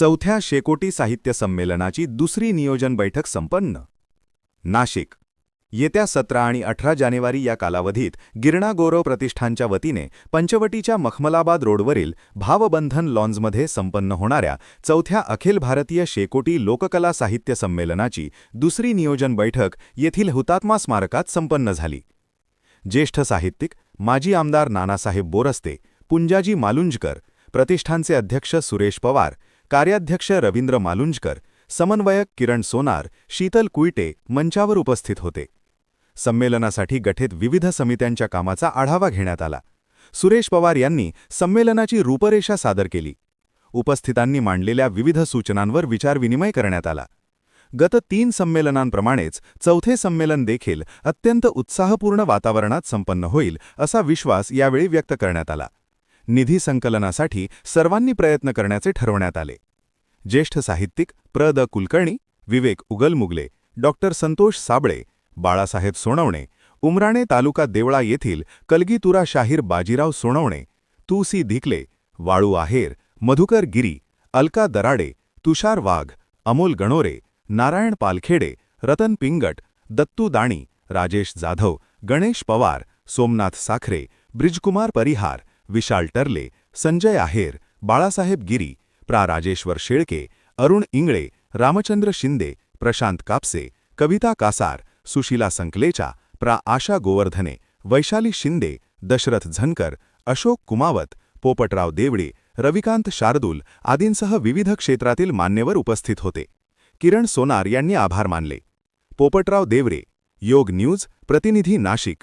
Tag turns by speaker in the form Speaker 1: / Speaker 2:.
Speaker 1: चौथ्या शेकोटी साहित्य संमेलनाची दुसरी नियोजन बैठक संपन्न. नाशिक. येत्या सतरा आणि अठरा जानेवारी या कालावधीत गिरणा गौरव प्रतिष्ठानच्या वतीने पंचवटीच्या मखमलाबाद रोडवरील भावबंधन लॉन्जमध्ये संपन्न होणाऱ्या चौथ्या अखिल भारतीय शेकोटी लोककला साहित्य संमेलनाची दुसरी नियोजन बैठक येथील हुतात्मा स्मारकात संपन्न झाली. ज्येष्ठ साहित्यिक माजी आमदार नानासाहेब बोरस्ते पुंजाजी मालुंजकर प्रतिष्ठानचे अध्यक्ष सुरेश पवार कार्याध्यक्ष रवींद्र मालुंजकर समन्वयक किरण सोनार शीतल कुईटे मंचावर उपस्थित होते. संमेलनासाठी गठीत विविध समित्यांच्या कामाचा आढावा घेण्यात आला. सुरेश पवार यांनी संमेलनाची रूपरेषा सादर केली. उपस्थितांनी मांडलेल्या विविध सूचनांवर विचारविनिमय करण्यात आला. गत तीन संमेलनांप्रमाणेच चौथे संमेलन देखील अत्यंत उत्साहपूर्ण वातावरणात संपन्न होईल असा विश्वास यावेळी व्यक्त करण्यात आला. निधी संकलनासाठी सर्वांनी प्रयत्न करण्याचे ठरवण्यात आले. ज्येष्ठ साहित्यिक प्र. द. कुलकर्णी विवेक उगलमुगले डॉक्टर संतोष साबळे बाळासाहेब सोनवणे उमराणे तालुका देवळा येथील कलगीतुरा शाहीर बाजीराव सोनवणे तुसी धिकले वाळू आहेर मधुकर गिरी अलका दराडे तुषार वाघ अमोल गणोरे नारायण पालखेडे रतन पिंगट दत्तू दाणी राजेश जाधव गणेश पवार सोमनाथ साखरे ब्रिजकुमार परिहार विशाल टर्ले संजय आहेर बाळासाहेब गिरी प्रा राजेश्वर शेळके अरुण इंगळे रामचंद्र शिंदे प्रशांत कापसे कविता कासार सुशीला संकलेचा प्रा. आशा गोवर्धने वैशाली शिंदे दशरथ झनकर अशोक कुमावत पोपटराव देवडे रविकांत शार्दूल आदींसह विविध क्षेत्रातील मान्यवर उपस्थित होते. किरण सोनार यांनी आभार मानले. पोपटराव देवरे योग न्यूज प्रतिनिधी नाशिक.